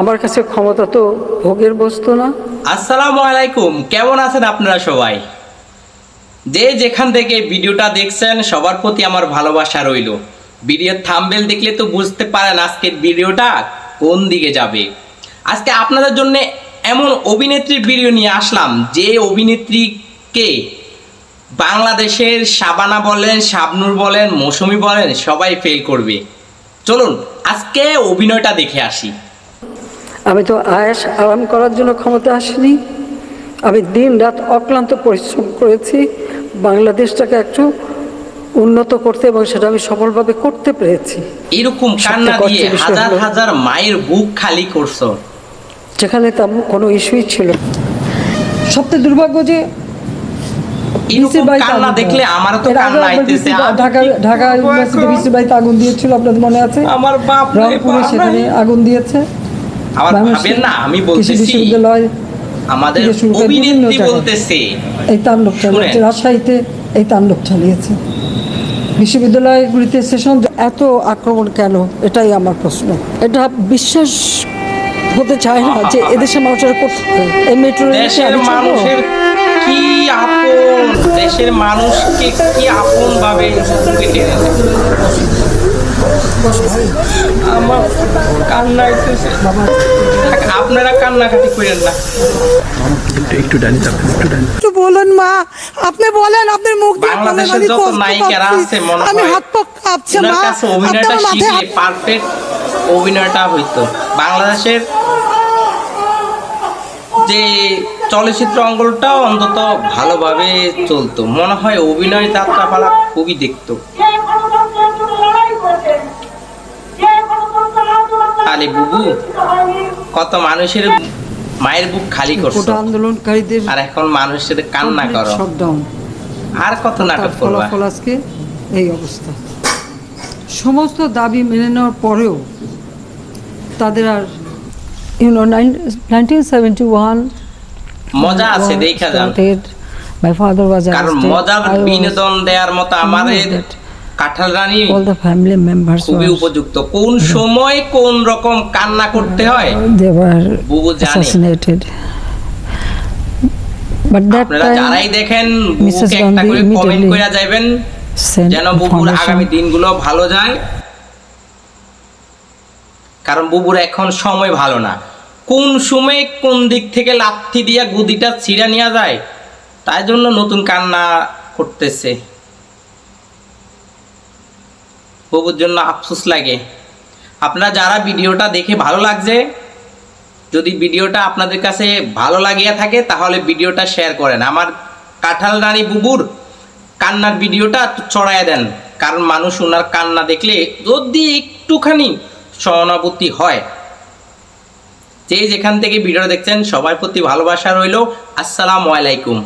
আমার কাছে ক্ষমতা তো ভোগের বস্তু না। আসসালামু আলাইকুম, কেমন আছেন আপনারা সবাই? যে যেখান থেকে ভিডিওটা দেখছেন, সবার প্রতি আমার ভালোবাসা রইল। ভিডিওর থাম্বেল দেখলে তো বুঝতে পারেন আজকের ভিডিওটা কোন দিকে যাবে। আজকে আপনাদের জন্য এমন অভিনেত্রীর ভিডিও নিয়ে আসলাম, যে অভিনেত্রীকে বাংলাদেশের শাবানা বলেন, শাবনুর বলেন, মৌসুমি বলেন, সবাই ফেল করবে। চলুন, আজকে অভিনয়টা দেখে আসি। আমি তো আয়াস আরাম করার জন্য ক্ষমতা আসিনি। আমি দিন রাত অক্লান্ত পরিশ্রম করেছি। বাংলাদেশটাকে একটু উন্নত করতে এবং সেটা আমি সফলভাবে করতে পেরেছি। এরকম কান্না দিয়ে হাজার হাজার মায়ের বুক খালি করছ। যেখানে তেমন কোনো ইস্যুই ছিল। সবচেয়ে দুর্ভাগ্য যে দেখলে। আমারও তো কান্না আইতেছে। ঢাকা ঢাকা ইউনিভার্সিটি? বিসির বাড়িতে আগুন দিয়েছিল আপনাদের মনে আছে? আমার বাপ রংপুরে সেখানে আগুন দিয়েছে। আবার ভাবেন না আমি বলতেছি আমাদের অভিনেত্রী বলতেছে। এই তাণ্ডব চালিয়েছে। রাজশাহীতে এই তাণ্ডব চালিয়েছে। বিশ্ববিদ্যালয়গুলিতে সেশন এত আক্রমণ কেন এটাই আমার প্রশ্ন। এটা বিশ্বাস হতে চায় না যে এদেশের মানুষের করতে এই মেট্রো মানুষের কি আপন? দেশের মানুষকে কি আপন ভাবে। আমার কান্না আপনারা কান্নাকাটি করেন না। একটু ডানি যাবেন একটু ডানি একটু বলুন মা আপনি বলেন আপনার মুখ দিয়ে বলেন, বাংলাদেশের যত নায়িকারা আছে মনে আমি হাত পা কাঁপছে মা। অভিনয়টা আপনার মাথায় শিখলে হাত- পারফেক্ট অভিনয়টা হইতো। বাংলাদেশের যে চলচ্চিত্র অঙ্গলটাও অন্তত ভালোভাবে চলতো। মনে হয় অভিনয় যাত্রাপালা খুবই দেখতো। আরে বুবু? কত মানুষের মায়ের বুক খালি করছ? আন্দোলনকারীদের আর এখন মানুষের কান্না করো। আর কত নাটক করবা? আজকে এই অবস্থা। সমস্ত দাবি মেনে নেওয়ার পরেও তাদের আর you know nineteen seventy one মজা আছে দেখা যান My father was arrested. মজার I বিনোদন দেওয়ার মতো আমাদের কাঁঠাল রানী all the family members খুবই were, উপযুক্ত কোন সময় কোন রকম কান্না করতে হয় they were বুবু জানে। assassinated. But that আপনারা যারাই time দেখেন Mrs. বুবুকে একটা Gandhi করে কমেন্ট immediately করে যাবেন sent যেন বুবুর আগামী information. দিনগুলো ভালো যায় কারণ বুবুর এখন সময় ভালো না কোন সময় কোন দিক থেকে লাথি দিয়া গুদিটা ছিঁড়া নেওয়া যায় তাই জন্য নতুন কান্না করতেছে বুবুর জন্য আফসোস লাগে। আপনারা যারা ভিডিওটা দেখে ভালো লাগছে, যদি ভিডিওটা আপনাদের কাছে ভালো লাগিয়া থাকে, তাহলে ভিডিওটা শেয়ার করেন। আমার কাঁঠাল রানী বুবুর কান্নার ভিডিওটা ছড়াইয়া দেন, কারণ মানুষ ওনার কান্না দেখলে যদি একটুখানি সহানুভূতি হয়। যে যেখান থেকে ভিডিও দেখছেন, সবার প্রতি ভালোবাসা রইল। আসসালামু আলাইকুম।